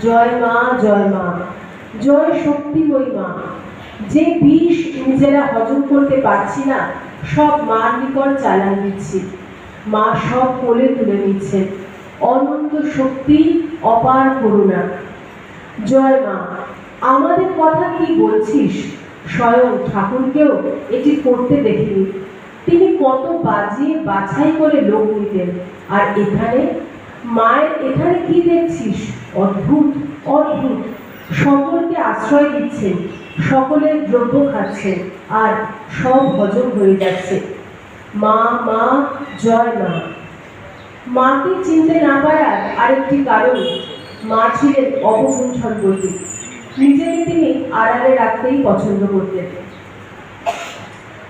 জয় মা জয় মা। জয় শক্তি শক্তিময়ী মা। যে বিষ নিজেরা হজম করতে পারছি না, সব মার নিকট চালান দিচ্ছি মা সব কোলে তুলে নিচ্ছেন অনন্ত শক্তি, অপার করুণা। জয় মা, আমাদের কথা কি বলছিস? স্বয়ং ঠাকুরকেও এটি করতে দেখিনি। তিনি কত বাজিয়ে বাছাই করে লোক নিতেন। আর এখানে? মায়ের এখানে কি দেখছিস? অদ্ভুত অদ্ভুত। সকলকে আশ্রয় দিচ্ছে, সকলের দ্রব্য খাচ্ছে, আর সব হজম হয়ে যাচ্ছে। মা মা, জয় মা। মাকে চিনতে না পারার আরেকটি কারণ, মা ছিলেন অবগুণ্ঠন বলি নিজেকে তিনি আড়ালে রাখতেই পছন্দ করতেন।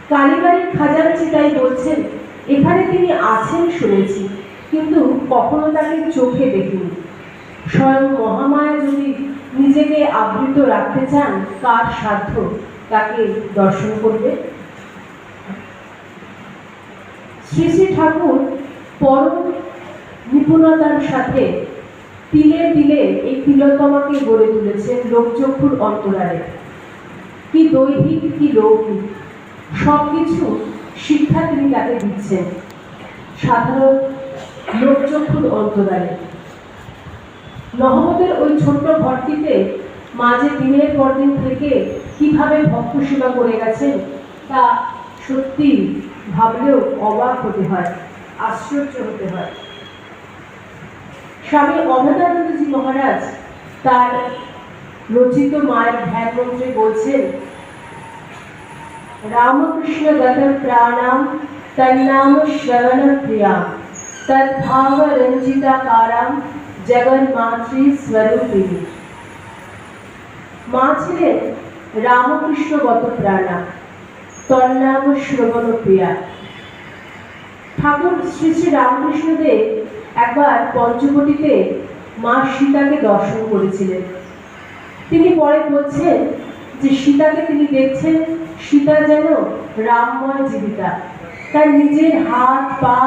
কালীবাড়ির খাজাঞ্চি তাই বলছেন, এখানে তিনি আছেন শুনেছি, কিন্তু কখনো তাকে চোখে দেখিনি। স্বয়ং মহামায়া যদি নিজেকে আবৃত রাখতে চান, কার সাধ্য তাকে দর্শন করবে? শ্রী শ্রী ঠাকুর পরম নিপুণতার সাথে তিলে তিলে এই তিলোত্তমাকে গড়ে তুলেছেন লোকচক্ষুর অন্তরালে। কি দৈহিক, কি লৌকিক সব কিছু শিক্ষা তিনি তাকে দিচ্ছেন। সাধারণ লোকচক্ষুর অন্তরালে। নহবতের ওই ছোট্ট ঘরটিতে মাঝে দিনের পর দিন থেকে কীভাবে ভক্ত সেবা করে গেছেন, তা সত্যি ভাবলেও অবাক হতে হয়, আশ্চর্য হতে হয়। স্বামী অভেদানন্দজি মহারাজ তার রচিত মায়ের ধ্যান মন্ত্রে বলছেন, রামকৃষ্ণ গত প্রাণাম, তন্নাম শ্রবণ প্রিয়া তদ্ভাব রঞ্জিতাকারাম জগন্মাতৃ স্বরূপিণী মা ছিলেন রামকৃষ্ণ গত প্রাণা, তন্নাম শ্রবণ প্রিয়া। ঠাকুর শ্রী শ্রী রামকৃষ্ণদেব একবার পঞ্চবটিতে মা সীতাকে দর্শন করেছিলেন। তিনি পরে বলছেন যে সীতাকে তিনি দেখছেন, সীতা যেন রামময় জীবিকা। তার নিজের হাত, পা,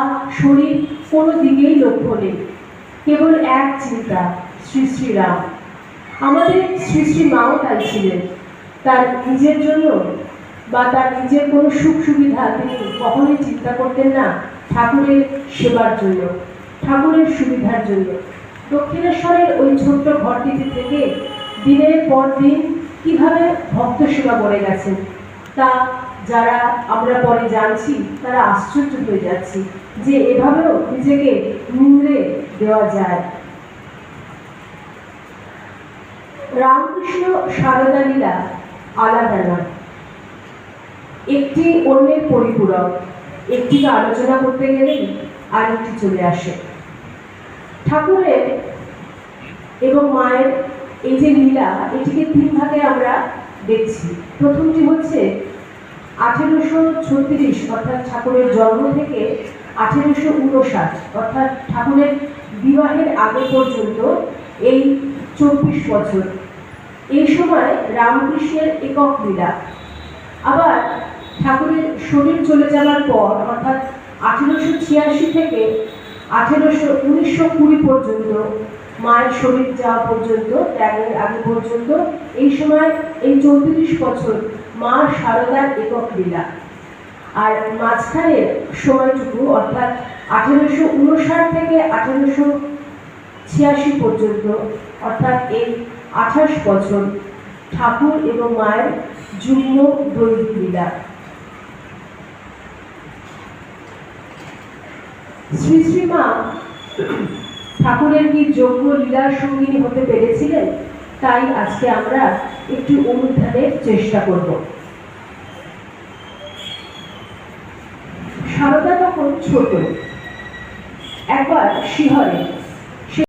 শরীর কোনো দিকেই লক্ষ্য নেই। কেবল এক চিন্তা, শ্রী শ্রী রাম। আমাদের শ্রী শ্রী মাও তাই ছিলেন। তার নিজের জন্য বা তার নিজের কোনো সুখ সুবিধা তিনি কখনোই চিন্তা করতেন না ঠাকুরের সেবার জন্য, ঠাকুরের সুবিধার জন্য। দক্ষিণেশ্বরের ওই ছোট্ট ঘরটিতে থেকে দিনের পর দিন কীভাবে ভক্ত সেবা করে গেছেন, তা যারা আমরা পরে জানছি, তারা আশ্চর্য হয়ে যাচ্ছি যে এভাবেও নিজেকে নিংড়ে দেওয়া যায়। রামকৃষ্ণ সারদা লীলা আলাদা নয় একটি অন্যের পরিপূরক। একটিকে আলোচনা করতে গেলেই আরেকটি চলে আসে। ঠাকুরের এবং মায়ের এই যে লীলা, এটিকে তিন ভাগে আমরা দেখছি। প্রথমটি হচ্ছে আঠেরোশো ছত্রিশ, অর্থাৎ ঠাকুরের জন্ম থেকে আঠেরোশো উনষাট, অর্থাৎ ঠাকুরের বিবাহের আগে পর্যন্ত এই চব্বিশ বছর। এই সময় রামকৃষ্ণের একক লীলা। আবার ঠাকুরের শরীর চলে যাওয়ার পর, অর্থাৎ আঠেরোশো ছিয়াশি থেকে আঠেরোশো উনিশশো কুড়ি পর্যন্ত, মায়ের শরীর যাওয়া পর্যন্ত, ত্যাগের আগে পর্যন্ত, এই সময় এই চৌত্রিশ বছর মা শারদার একক লীলা। আর মাঝখানের সময়টুকু, অর্থাৎ আঠেরোশো উনষাট থেকে আঠেরোশো ছিয়াশি পর্যন্ত, অর্থাৎ এই আঠাশ বছর ঠাকুর এবং মায়ের যুগ্ম দৈহিক লীলা। শ্রী শ্রীমা ঠাকুরের কি যোগ্য লীলার সঙ্গিনী হতে পেরেছিলেন? তাই আজকে আমরা একটু অনুধানের চেষ্টা করব। সারদা তখন ছোট। একবার শিহরে